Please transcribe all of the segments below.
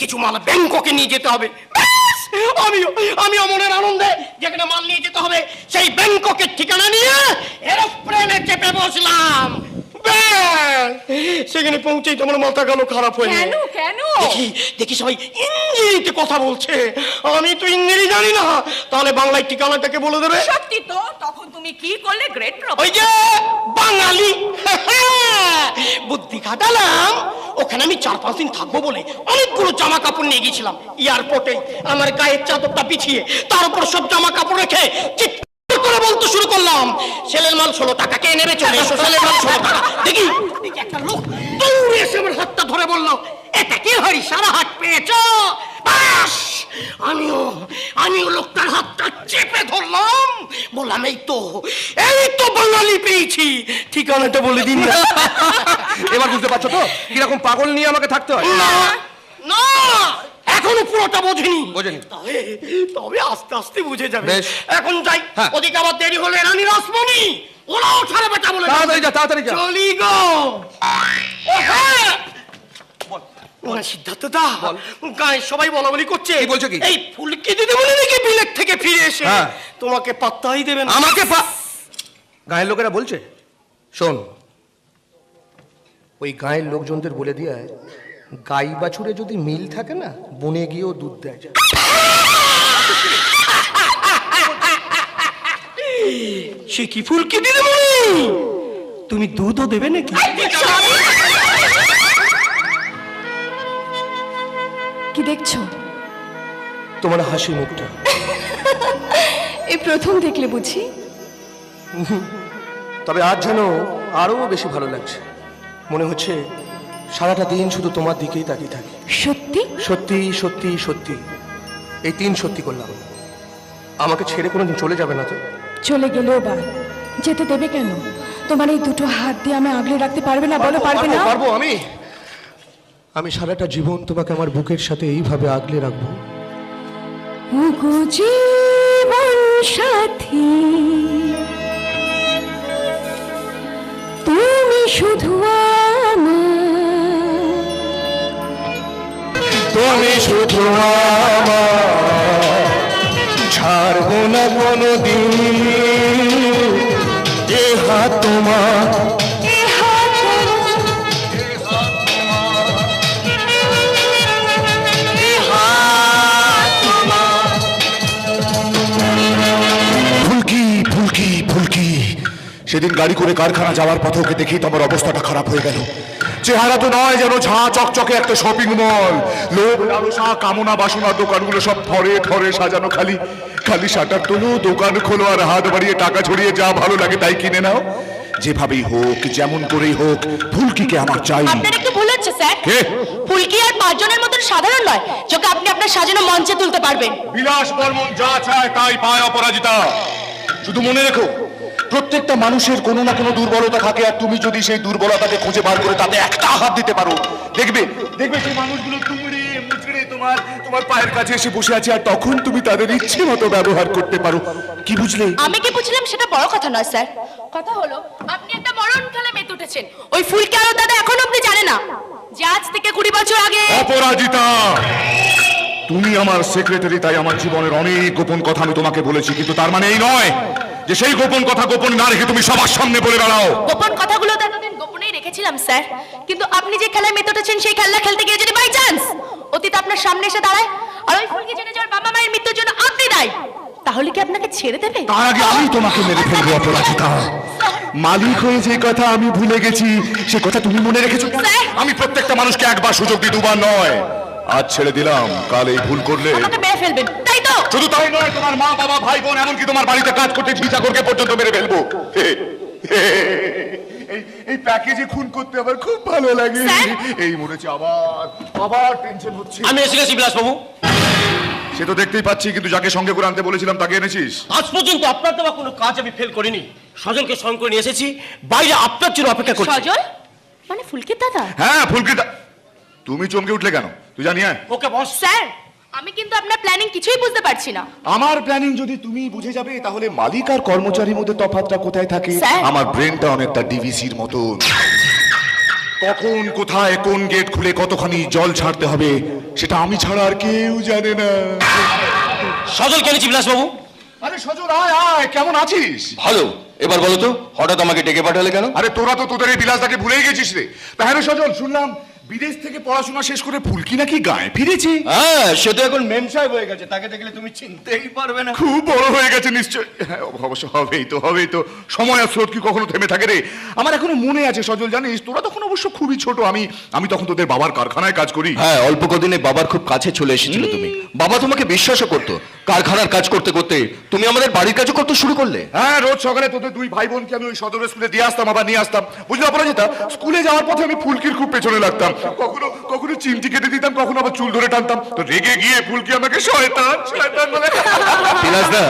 কিছু মাল ব্যাংককে নিয়ে যেতে হবে! আমিও আমিও মনের আনন্দে যেখানে মাল নিয়ে যেতে হবে, সেই ব্যাংককের ঠিকানা নিয়ে এরোপ্লেনে চেপে বসলাম ব্যাস! সেখানে পৌঁছেই তোমার মাথা গেল খারাপ হয়ে কেন কেন? দেখি দেখি সবাই ইংরেজিতে কথা বলছে। আমি তো ইংরেজি জানি না। তাহলে বাংলায় ঠিকানাটাকে বলে দেবে। সত্যি তো তখন তুমি কি করলে গ্রেট ওই যে বাঙালি। বুদ্ধি খাটালাম। ওখানে আমি চার পাঁচ দিন থাকব বলে অনেকগুলো জামা কাপড় নিয়ে গেছিলাম এয়ারপোর্টে আমার গায়ের চাদরটা পিছিয়ে তার উপর সব জামা কাপড় রেখে করে বলতে শুরু করলাম ছেলের মাল ষোলো টাকা কে নেবে চলে এসো ছেলের মাল ষোলো টাকা। দেখি একটা লোক দৌড়ে এসে আমার হাতটা ধরে বলল এটা কি হরি সারা হাত পেয়েছ? বাস! আমিও আমিও লোকটার হাতটা চেপে ধরলাম। বললাম এই তো এই তো বাঙালি পেয়েছি। ঠিকানাটা বলে দিন এবার বুঝতে পারছ তো? কীরকম পাগল নিয়ে আমাকে থাকতে হয়? এখনও পুরোটা বোঝেনি। বোঝেনি। তবে আস্তে আস্তে বুঝে যাবে। এখন যাই হ্যাঁ। ওদিকে আবার দেরি হলে রানী রাসমণি ওরাও ছাড়ে বেটা বলে তাড়াতাড়ি যা তাড়াতাড়ি যা। চলি গো। ও হ্যাঁ না, সিদ্ধার্থ দা গায়ে সবাই বলা বলি করছে বলছে কি? এই ফুলকি দিদি বলে নাকি বিলেত থেকে ফিরে এসে হ্যাঁ। তোমাকে পাত্তাই দেবে না? আমাকে পা গায়ের লোকেরা বলছে? শোন ওই গায়ের লোকজনদের বলে দিয়ে গাই বাছুরে যদি মিল থাকে না বনে গিয়েও দুধ দেয়। সে কি ফুলকি দিদি তুমি দুধও দেবে নাকি? কি দেখছ? তোমার হাসি মুখটা। এই প্রথম দেখলে বুঝি। তবে আজ যেন আরও বেশি ভালো লাগছে। মনে হচ্ছে সারাটা দিন শুধু তোমার দিকেই তাকিয়ে থাকি। সত্যি? সত্যি সত্যি সত্যি। এই তিন সত্যি করলাম। আমাকে ছেড়ে কোনোদিন চলে যাবে না তো? চলে গেলেও বা। যেতে দেবে কেন? তোমার এই দুটো হাত দিয়ে আমি আগলে রাখতে পারবে না বলো পারবে না? পারব, আমি। আমি সারাটা জীবন তোমাকে আমার বুকের সাথে এইভাবে আগলে রাখব। জীবন সাথী। আমার ছাড়বো না কোনো দিন এ হাত তোমার। ফুলকি ফুলকি ফুলকি। সেদিন গাড়ি করে কারখানা যাওয়ার পথে ওকে দেখেই তো আমার অবস্থাটা খারাপ হয়ে গেল। চেহারা তো নয় যেন ঝাঁ চকচকে একটা শপিং মল লোভ লালসা কামনা বাসনা দোকানগুলো সব থরে থরে সাজানো খালি। খালি শাটার তোলো দোকান খোলো আর হাত বাড়িয়ে টাকা ছড়িয়ে যা ভালো লাগে তাই কিনে নাও। যেভাবেই হোক যেমন করেই হোক ফুলকিকে আমার চাই। আপনার একটু ভুল হচ্ছে স্যার? কে? ফুলকি আর পাঁচজনের মতন সাধারণ নয় যাকে আপনি আপনার সাজানো মঞ্চে তুলতে পারবেন। বিলাস বর্মন যা চায় তাই পায় অপরাজিতা। শুধু মনে রেখো প্রত্যেকটা মানুষের কোনো না কোনো দুর্বলতা থাকে আর তুমি যদি সেই দুর্বলতাকে খুঁজে বার করে তাতে একটা হাত দিতে পারো। দেখবে দেখবে সেই মানুষগুলো তুমড়ে মুচড়ে তোমার তোমার পায়ের কাছে এসে বসে আছে আর তখন তুমি তাদের ইচ্ছে মতো ব্যবহার করতে পারো। কি বুঝলে? আমি কি বুঝলাম সেটা বড় কথা নয় স্যার। কথা হলো আপনি একটা মরণ খেলা মেতে উঠেছেন। ওই ফুলকি আরও দাদা এখনও আপনি জানে না। যে আজ থেকে কুড়ি বছর আগে অপরাজিতা! তুমি আমার সেক্রেটারি তাই আমার জীবনের অনেক গোপন কথা আমি তোমাকে বলেছি কিন্তু তার মানে এই নয়। যে সেই গোপন কথা গোপন না রেখে তুমি সবার সামনে বলে বেড়াও। গোপন কথাগুলো তো এতদিন গোপনেই রেখেছিলাম স্যার। কিন্তু আপনি যে খেলায় মেতে উঠেছেন সেই খেলা খেলতে গিয়ে যদি বাই চান্স অতীত আপনার সামনে এসে দাঁড়ায় আর ওই ফুলকি জেনে যাওয়ার বাবা মায়ের মৃত্যুর জন্য আপনি দায়ী তাহলে কি আপনাকে ছেড়ে দেবে? তার আগে আমি তোমাকে মেরে ফেলব অপরাজিতা। মালিক হয়ে যে কথা আমি ভুলে গেছি সে কথা তুমি মনে রেখেছো! আমি প্রত্যেকটা মানুষকে একবার সুযোগ দিই দুবার নয়। আজ ছেড়ে দিলাম কাল এই ভুল করলে আমাকে মেরে ফেলবেন। শুধু তাই নয় তোমার মা বাবা ভাই বোন এমনকি তোমার বাড়িতে কাজ করতে ভিসাগরকে পর্যন্ত মেরে ফেলব। এই এই প্যাকেজে খুন করতে আমার খুব ভালো লাগে। এই মরেছে আবার আবার টেনশন হচ্ছে। আমি এসে গেছি বিলাসবাবু। সে তো দেখতেই পাচ্ছি কিন্তু যাকে সঙ্গে করে আনতে বলেছিলাম তাকে এনেছিস? আজ পর্যন্ত আপনার দেওয়া কোনো কাজ আমি ফেল করিনি। স্বজনকে সঙ্গে করে নিয়ে এসেছি বাইরে আপনার জন্য অপেক্ষা করছি। সজল? মানে ফুলকির দাদা? হ্যাঁ ফুলকি দা- তুমি চমকে উঠলে কেন? তুই জানি হ্যাঁ। ওকে বস। স্যার আমি কিন্তু আপনার প্ল্যানিং কিছুই বুঝতে পারছি না। আমার প্ল্যানিং যদি তুমি বুঝে যাবে তাহলে মালিক আর কর্মচারীর মধ্যে তফাৎটা কোথায় থাকে? স্যার। আমার ব্রেনটা অনেকটা ডিভিসির মতন। কখন কোথায় কোন গেট খুলে কতখানি জল ছাড়তে হবে সেটা আমি ছাড়া আর কেউ জানে না। সজল কেনেছি বিলাসবাবু? আরে সজল আয় আয় কেমন আছিস? ভালো। এবার বলো তো হঠাৎ আমাকে ডেকে পাঠালে কেন? আরে তোরা তো তোদের এই বিলাসদাকে ভুলেই গেছিস রে। তাহলে সজল শুনলাম বিদেশ থেকে পড়াশোনা শেষ করে ফুলকি নাকি গায়ে ফিরেছি? হ্যাঁ সে তো এখন মেম সাহেব হয়ে গেছে তাকে দেখলে তুমি চিনতেই পারবে না। খুব বড় হয়ে গেছে নিশ্চয়। হ্যাঁ, অবশ্য হবেই তো হবেই তো। সময় আর স্রোত কি কখনো থেমে থাকে রে? আমার এখনও মনে আছে সজল জানিস? তোরা তখন অবশ্য খুবই ছোট আমি আমি তখন তোদের বাবার কারখানায় কাজ করি। হ্যাঁ অল্প কদিনে বাবার খুব কাছে চলে এসেছিল তুমি। বাবা তোমাকে বিশ্বাসও করতো কারখানার কাজ করতে করতে। তুমি আমাদের বাড়ির কাজও করতে শুরু করলে। হ্যাঁ রোজ সকালে তোদের দুই ভাই বোনকে আমি ওই সদর স্কুলে দিয়ে আসতাম আবার নিয়ে আসতাম। বুঝলি অপরাজিতা? স্কুলে যাওয়ার পথে আমি ফুলকির খুব পেছনে লাগতাম। কখনো কখনো চিমটি কেটে দিতাম কখনো আবার চুল ধরে টানতাম। তো রেগে গিয়ে ফুলকি আমাকে শয়তান শয়তান বলে? বিলাসদা।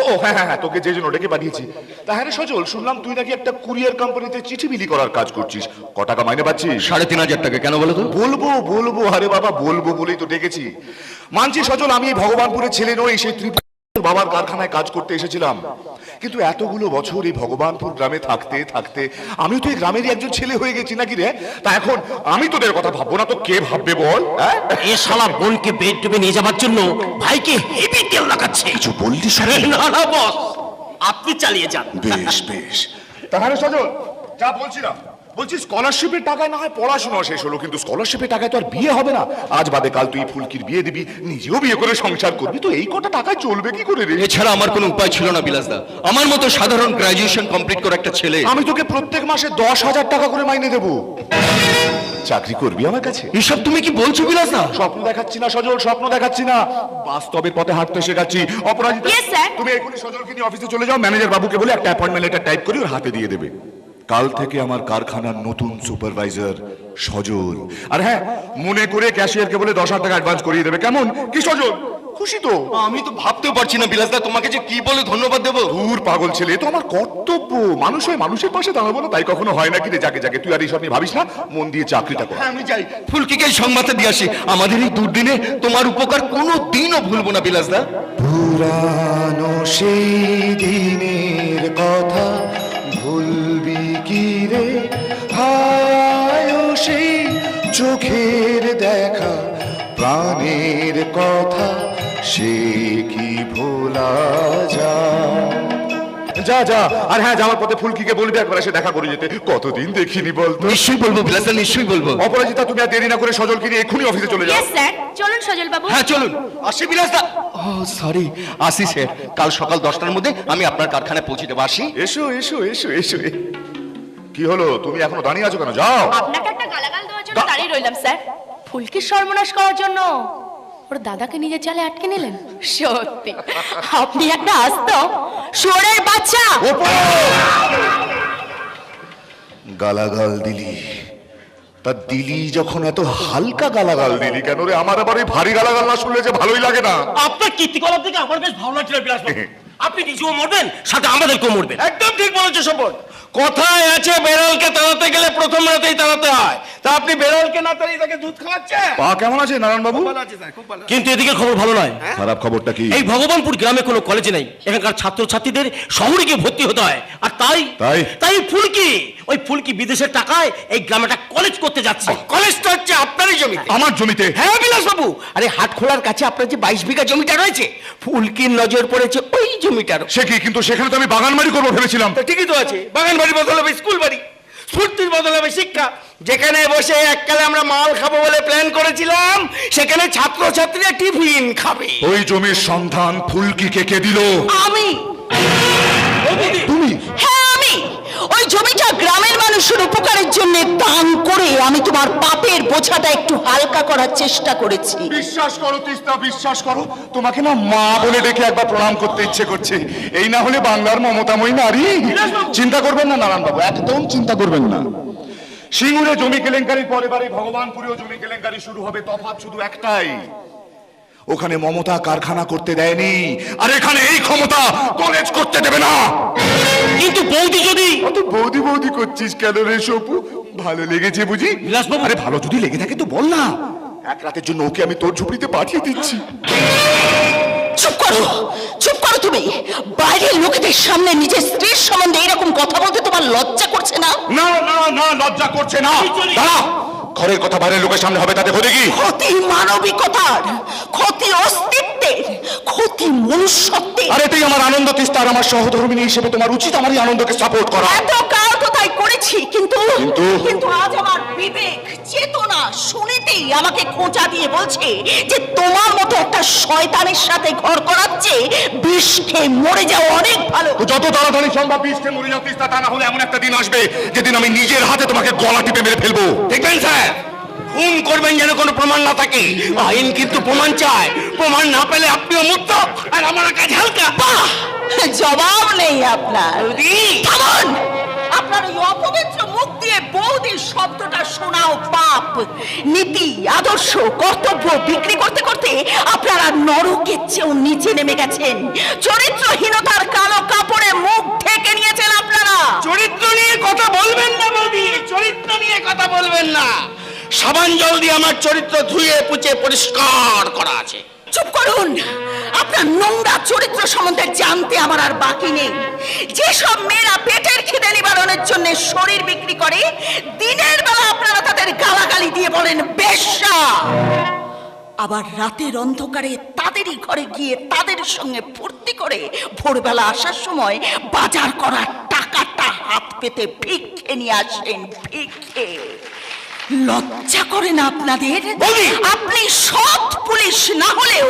ও হ্যাঁ হ্যাঁ হ্যাঁ তোকে যে জন্য ডেকে পাঠিয়েছি। তাহলে সজল শুনলাম তুই নাকি একটা কুরিয়ার কোম্পানিতে চিঠি বিলি করার কাজ করছিস। ক টাকা মাইনে পাচ্ছিস? সাড়ে তিন হাজার টাকা কেন বলো তো? বলব বলব আরে বাবা বলব বলেই তো ডেকেছি। মানছি সজল আমি এই ভগবানপুরের ছেলে নই সেই ত্রিপুরা বাবার কারখানায় কাজ করতে এসেছিলাম। কিন্তু এতগুলো বছর এই ভগবানপুর গ্রামে থাকতে থাকতে আমি তো এই গ্রামেরই একজন ছেলে হয়ে গেছি নাকি রে? তা এখন আমি তোদের কথা ভাববো না তো কে ভাববে বল হ্যাঁ? এ শালা বোনকে বেডরুমে নিয়ে যাবার জন্য ভাইকে হেভি তেল লাগাচ্ছে। কিছু বললি না না বস আপনি চালিয়ে যান। বেশ বেশ। তাহলে সজল যা বলছিলাম বলছি স্কলারশিপের টাকায় না হয় পড়াশোনা শেষ হলো কিন্তু স্কলারশিপের টাকায় তো আর বিয়ে হবে না। আজ বাদে কাল তুই ফুলকির বিয়ে দিবি নিজেও বিয়ে করে সংসার করবি তো এই কটা টাকায় চলবে কি করে রে? এছাড়া আমার কোনো উপায় ছিল না বিলাসদা। আমার মতো সাধারণ গ্রাজুয়েশন কমপ্লিট করা একটা ছেলে। আমি তোকে প্রত্যেক মাসে দশ হাজার টাকা করে মাইনে দেবো। চাকরি করবি আমার কাছে? এসব তুমি কি বলছো বিলাসদা? স্বপ্ন দেখাচ্ছি না সজল স্বপ্ন দেখাচ্ছি না। বাস্তবের পথে হাঁটতে শেখাচ্ছি। অপরাজিতা তুমি এখনই সজলকে নিয়ে অফিসে চলে যাও ম্যানেজার বাবুকে বলে একটা অ্যাপয়েন্টমেন্ট লেটার টাইপ করে ওর হাতে দিয়ে দেবে। কাল থেকে আমার কারখানার নতুন সুপারভাইজার সজল। আর হ্যাঁ মনে করে ক্যাশিয়ারকে বলে দশ হাজার টাকা অ্যাডভান্স করিয়ে দেবে। কেমন? কি সজল? খুশি তো? আমি তো ভাবতেও পারছি না বিলাসদা তোমাকে যে কি বলে ধন্যবাদ দেবো? দূর পাগল ছেলে এ তো আমার কর্তব্য। মানুষ হয়ে মানুষের পাশে দাঁড়াবো না তাই কখনো হয় না কি রে? যাকে যাকে তুই আর এইসব নিয়ে ভাবিস না মন দিয়ে চাকরিটা কর। আমি যাই। ফুলকিকে এই সংবাদটা দিয়ে আসি। আমাদের এই দুর্দিনে তোমার উপকার কোনো দিনও ভুলবো না বিলাসদা। পুরানো সেই দিনের কথা সেই চোখের দেখা প্রাণের কথা সে কি ভোলা যা যা যা আর হ্যাঁ যাওয়ার পথে ফুলকিকে বলবি একবার এসে দেখা করে যেতে। কতদিন দেখিনি বলতো? নিশ্চয়ই বলব বিলাসদা নিশ্চয়ই বলব। অপরাজিতা তুমি আর দেরি না করে সজলকে নিয়ে এক্ষুনি অফিসে চলে যাও। স্যার চলুন সজল বাবু হ্যাঁ চলুন। আসি বিলাসদা ও সরি আসি স্যার কাল সকাল দশটার মধ্যে আমি আপনার কারখানায় পৌঁছে দেবো আসি। এসো এসো এসো এসো। কি হলো? তুমি এখনও দাঁড়িয়ে আছো কেন? যাও। আপনাকে একটা দাঁড়িয়ে রইলাম স্যার। ফুলকির সর্বনাশ করার জন্য। ওর দাদাকে নিজের জালে আটকে নিলেন। সত্যি। আপনি একটা আস্ত শুয়োরের বাচ্চা। গালাগাল দিলি। তা দিলি যখন এত হালকা গালাগাল দিলি কেন রে? আমার আবার এই ভারী গালাগাল না শুনলে যে ভালোই লাগে না। আপনার কীর্তি কীর্তিকলাপ থেকে আমার বেশ ভালো লাগছিল আপনি নিজেও মরবেন? সাথে আমাদেরকেও মরবেন একদম ঠিক বলেছ সবর কথায় আছে বেড়ালকে তাড়াতে গেলে প্রথম রাতেই তাড়াতে হয়। তা আপনি বেড়ালকে না তাড়িয়ে তাকে দুধ খাওয়াচ্ছেন? পা কেমন আছে নারায়ণ বাবু? ভালো আছে স্যার খুব ভালো কিন্তু এদিকে খবর ভালো নয়। খারাপ খবরটা কি? এই ভগবানপুর গ্রামে কোনো কলেজ নেই। এখানকার ছাত্রছাত্রীদের শহরে গিয়ে ভর্তি হতে হয়। আর তাই তাই? তাই ফুলকি ওই ফুলকি বিদেশের টাকায় এই গ্রামে একটা কলেজ করতে যাচ্ছে। কলেজটা হচ্ছে আপনারই জমি আমার জমিতে? হ্যাঁ বিলাস বাবু। আরে হাট খোলার কাছে আপনার যে বাইশ বিঘা জমিটা রয়েছে ফুলকির নজর পড়েছে ওই জমিটার সে কি? কিন্তু সেখানে তো আমি বাগান বাড়ি করব ভেবেছিলাম। তা ঠিকই তো আছে। বাগান বাড়ি বদল হবে স্কুল বাড়ি। ফুর্তির বদল হবে শিক্ষা। যেখানে বসে এককালে আমরা মাল খাব বলে প্ল্যান করেছিলাম সেখানে ছাত্রছাত্রীরা টিফিন খাবে। ওই জমির সন্ধান ফুলকিকে কে দিল? আমি। জমিটা গ্রামের মানুষের উপকারের জন্য দান করে আমি তোমার পাপের বোঝাটা একটু হালকা করার চেষ্টা করেছি। বিশ্বাস করো, তিস্তা, বিশ্বাস করো। তোমাকে না মা বলে ডেকে একবার প্রণাম করতে ইচ্ছে করছে। এই না হলে বাংলার মমতাময়ী নারী। চিন্তা করবেন না নারায়ণ বাবু একদম চিন্তা করবেন না। সিঙ্গুরে জমি কেলেঙ্কারির পরে বারে ভগবানপুরেও জমি কেলেঙ্কারি শুরু হবে, তফাৎ শুধু একটাই। ওখানে মমতা কারখানা করতে দেয়নি। আর এখানে এই ক্ষমতা কলেজ করতে দেবে না। কিন্তু বৌদি যদি অত বৌদি বৌদি করছিস কেন রে সপু? ভালো লেগেছে বুঝি? বিলাসবাবু। আরে ভালো যদি লেগে থাকে তো বল না। এক রাতের জন্য ওকে আমি তোর ঝুপড়িতে পাঠিয়ে দিচ্ছি। চুপ করো। চুপ করো তুমি। বাইরের লোকেদের সামনে নিজের স্ত্রীর সম্বন্ধে এরকম কথা বলতে তোমার তোমার লজ্জা করছে না? না না না লজ্জা করছে না। দাঁড়া। ঘরের কথা বাইরের লোকের সামনে হবে তাতে ক্ষতি কি? ক্ষতি মানবিকতার ক্ষতি অস্তিত্বের ক্ষতি মনুষ্যত্বের। আর এটাই আমার আনন্দ তিস্তার আমার সহধর্মিনী হিসেবে তোমার উচিত আমার এই আনন্দকে সাপোর্ট করা। এত তাই করেছি কিন্তু কিন্তু? কিন্তু আজ আমার বিবেক চেতনা শুনিতেই আমাকে খোঁচা দিয়ে বলছে যে তোমার মতো একটা শয়তানের সাথে ঘর করাচ্ছে বিষ খেয়ে মরে যাওয়া অনেক ভালো তো যত তাড়াতাড়ি সম্ভব বীজকে মরে যাও তিস্তা তা না হলে এমন একটা দিন আসবে যেদিন আমি নিজের হাতে তোমাকে গলা টিপে মেরে ফেলব দেখবেন স্যার খুন করবেন যেন কোনো প্রমাণ না থাকে আইন কিন্তু প্রমাণ চায় প্রমাণ না পেলে আপনিও মুক্ত আর আমার কাজ হালকা বাহ জবাব নেই আপনার। থামুন! আপনার ওই অপবিত্র মুখ দিয়ে বৌদি শব্দটা শোনাও পাপ নীতি আদর্শ কর্তব্য বিক্রি করতে করতে আপনারা নরকের চেয়েও নিচে নেমে গেছেন। চরিত্রহীনতার কালো কাপড়ে মুখ ঢেকে নিয়েছেন আপনারা। চরিত্র নিয়ে কথা বলবেন না বৌদি চরিত্র নিয়ে কথা বলবেন না। সাবান জল দিয়ে আমার চরিত্র ধুয়ে পুচে পরিষ্কার করা আছে। চুপ করুন। আপনার নোংরা চরিত্র সম্বন্ধে জানতে আমার আর বাকি নেই। যেসব মেয়েরা পেটের খিদে নিবারণের জন্য শরীর বিক্রি করে, দিনের বেলা আপনারা তাদের গালাগালি দিয়ে বলেন, বেশ্যা! আবার রাতের অন্ধকারে তাদেরই ঘরে গিয়ে তাদের সঙ্গে ফুর্তি করে ভোরবেলা আসার সময় বাজার করার টাকাটা হাত পেতে ভিক্ষে নিয়ে আসেন, ভিক্ষে। লজ্জা করে না আপনাদের! আপনি সৎ পুলিশ না হলেও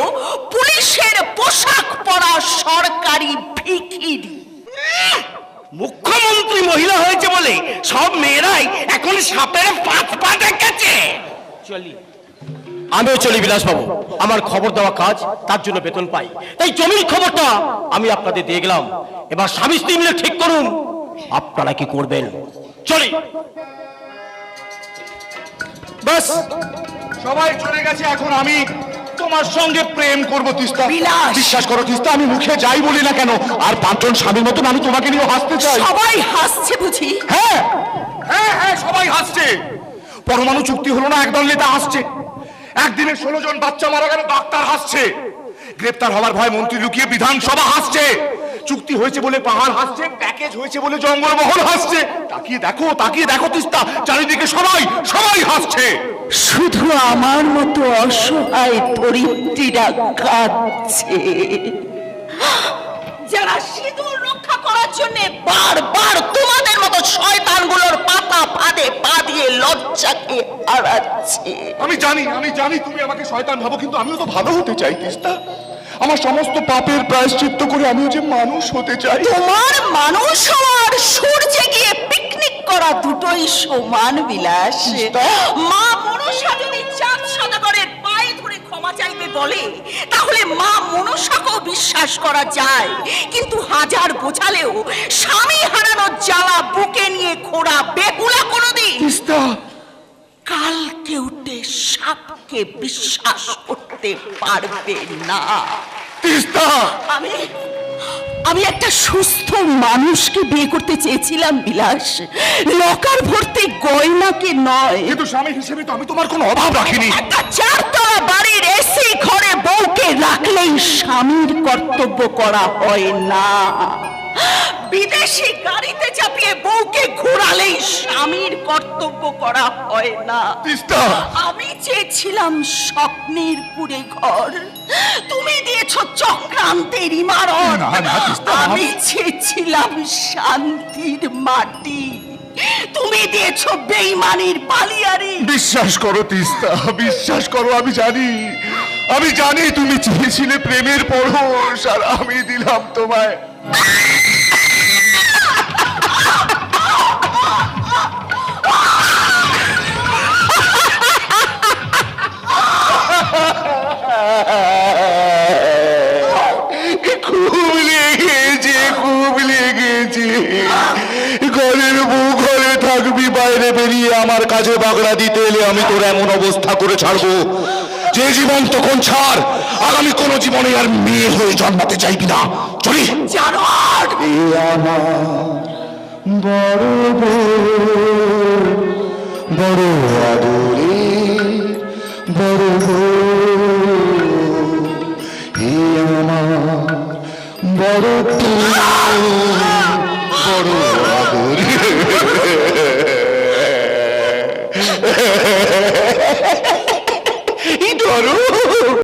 পুলিশের পোশাক পরা সরকারি ভিখিরি। মুখ্যমন্ত্রী মহিলা হয়েছে বলে সব মেয়েরাই এখন সাপের পাত পা দেখাচ্ছে চলি। আমিও চলি বিলাসবাবু। আমার খবর দেওয়া কাজ তার জন্য বেতন পাই। তাই জমির খবরটা আমি আপনাদের দিয়ে গেলাম। এবার স্বামী স্ত্রী মিলে ঠিক করুন। আপনারা কি করবেন? চলি। বাস। সবাই চলে গেছে এখন আমি তোমার সঙ্গে প্রেম করব তিস্তা! বিশ্বাস করো তিস্তা আমি মুখে যাই বলি না কেন? আর পাঁচজন স্বামীর মতন আমি তোমাকে নিয়ে হাসতে চাই। সবাই হাসছে বুঝি? হ্যাঁ হ্যাঁ হ্যাঁ সবাই হাসছে। পরমাণু চুক্তি হলো না একদল নেতা হাসছে। একদিনে ষোলো জন বাচ্চা মারা গেল ডাক্তার হাসছে। গ্রেপ্তার হওয়ার ভয় মন্ত্রী লুকিয়ে বিধানসভা হাসছে। চুক্তি হয়েছে বলে পাহাড় হাসছে প্যাকেজ হয়েছে বলে জঙ্গলমহল হাসছে। তাকিয়ে দেখো তাকিয়ে দেখো তিস্তা চারিদিকে সবাই সবাই হাসছে। শুধু আমার মতো অসহায় ধরিত্রীরা কাঁদছে। যারা সিঁদুর রক্ষা করার জন্য বারবার তোমাদের মতো শয়তানগুলোর পাতা ফাঁদে পা দিয়ে লজ্জাকে হারাচ্ছে। আমি জানি আমি জানি তুমি আমাকে শয়তান ভাবো কিন্তু আমিও তো ভালো হতে চাই তিস্তা। আমার সমস্ত পাপের প্রায়শ্চিত্ত করে আমিও যে মানুষ হতে চাই। তোমার মানুষ হওয়ার সূর্যে গিয়ে পিকনিক করা দুটোই সমান বিলাস। মা মনসা যদি চাঁদ সদাগরের পায়ে ধরে ক্ষমা চাইবে বলে তাহলে মা মনসাকেও বিশ্বাস করা যায়। কিন্তু হাজার বোঝালেও স্বামী হারানোর জ্বালা বুকে নিয়ে ঘোড়া বেহুলা কোনোদিন। কালকে উঠে সাপকে বিশ্বাস করতে পারবে না। তিস্তা! আমি আমি একটা সুস্থ মানুষকে বিয়ে করতে চেয়েছিলাম বিলাস। লকার ভর্তি গয়নাকে নয়। কিন্তু স্বামী হিসেবে তো আমি তোমার কোনো অভাব রাখিনি। একটা চারতলা বাড়ির এসি ঘরে বউকে রাখলেই স্বামীর কর্তব্য করা হয় না। বিদেশি গাড়িতে চাপিয়ে বউকে ঘোরালেই স্বামীর কর্তব্য করা হয় না। আমি চেয়েছিলাম স্বপ্নের কুড়ে ঘর। তুমি দিয়েছ চক্রান্তের ইমারত। আমি চেয়েছিলাম শান্তির মাটি। তুমি দিয়েছ বেইমানির পালিয়ারি বিশ্বাস করো তিস্তা বিশ্বাস করো আমি জানি। আমি জানি তুমি চেয়েছিলে প্রেমের পরশ আর আমি দিলাম তোমায় বাইরে বেরিয়ে আমার কাছে বাগড়া দিতে এলে আমি তোর এমন অবস্থা করে ছাড়বো। যে জীবন তো কোন ছাড় আগামী কোন জীবনে আর মেয়ে হয়ে জন্মাতে চাইবি না। চলি। বড় বড় আদরে বড় বড় বড়